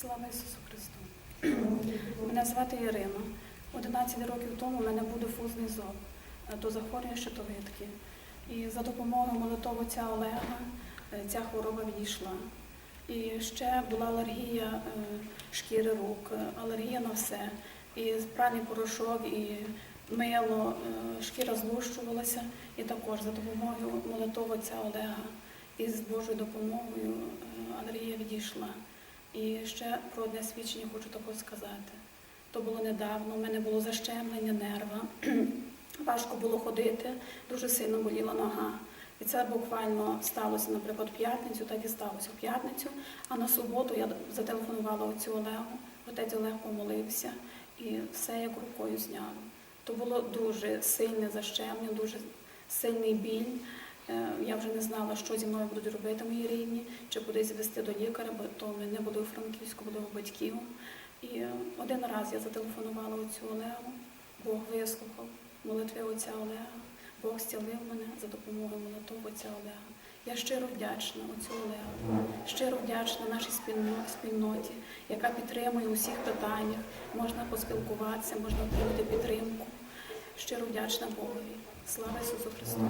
Слава Ісусу Христу! Мене звати Ірина. 11 років тому в мене був дифузний зоб до захворювання щитовидки. І за допомогою молитов отця Олега е, ця хвороба відійшла. І ще була алергія е, шкіри рук, е, алергія на все. І пральний порошок, і мило, шкіра злущувалася. І також за допомогою молитов отця Олега і з Божою допомогою алергія відійшла. І ще про одне свідчення хочу також сказати. То було недавно, у мене було защемлення нерва, важко було ходити, дуже сильно боліла нога. І це буквально сталося, наприклад, в п'ятницю, так і сталося в п'ятницю. А на суботу я зателефонувала отцю Олегу, отець Олег помолився і все як рукою зняло. То було дуже сильне защемлення, дуже сильний біль. Е, Я вже не знала, що зі мною будуть робити мої рідні, чи кудись вести до лікаря, бо то не були у Франківську, були у батьків. І е, один раз я зателефонувала отцю Олегу, Бог вислухав молитви отця Олега, Бог зцілив мене за допомогою молитов отця Олега. Я щиро вдячна отцю Олегу, щиро вдячна нашій спільноті, яка підтримує у всіх питаннях, можна поспілкуватися, можна отримати підтримку. Щиро вдячна Богові. Слава Ісусу Христу!